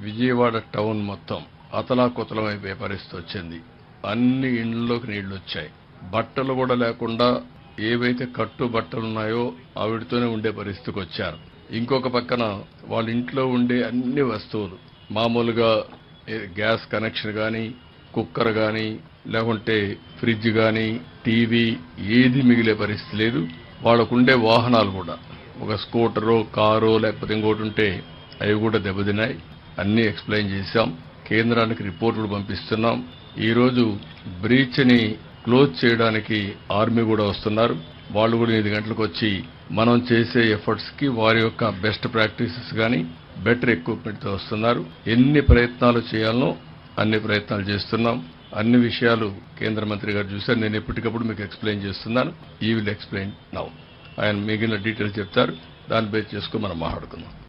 Vijayawada town మొత్తం అతలాకుతలం అయిపోయే పరిస్థితి వచ్చింది. అన్ని ఇండ్లలోకి నీళ్ళు వచ్చాయి. బట్టలు కూడా లేకుండా ఏవైతే కట్టు బట్టలు ఉన్నాయో ఆవిడతోనే ఉండే పరిస్థితికి వచ్చారు. ఇంకొక పక్కన వాళ్ళ ఇంట్లో ఉండే అన్ని వస్తువులు మామూలుగా గ్యాస్ కనెక్షన్ కానీ కుక్కర్ కానీ లేకుంటే ఫ్రిడ్జ్ కానీ టీవీ ఏది మిగిలే పరిస్థితి లేదు. వాళ్ళకుండే వాహనాలు కూడా. ఒక స్కూటరో కారో లేకపోతే ఇంకోటి ఉంటే అవి కూడా దెబ్బతిన్నాయి. అన్నీ ఎక్స్ప్లెయిన్ చేశాం. కేంద్రానికి రిపోర్టులు పంపిస్తున్నాం. ఈరోజు బ్రీచ్ని క్లోజ్ చేయడానికి ఆర్మీ కూడా వస్తున్నారు. వాళ్ళు కూడా ఎనిమిది గంటలకు వచ్చి మనం చేసే ఎఫర్ట్స్కి వారి యొక్క బెస్ట్ ప్రాక్టీసెస్ కానీ బెటర్ ఎక్విప్మెంట్తో వస్తున్నారు. ఎన్ని ప్రయత్నాలు చేయాలనో అన్ని ప్రయత్నాలు చేస్తున్నాం. అన్ని విషయాలు కేంద్ర మంత్రి గారు చూశారు. నేను ఎప్పటికప్పుడు మీకు ఎక్స్ప్లెయిన్ చేస్తున్నాను. ఈ విల్ ఎక్స్ప్లెయిన్ నౌ. ఆయన మిగిలిన డీటెయిల్స్ చెప్తారు. దాన్ని బేస్ చేసుకుని మనం మాట్లాడుకుందాం.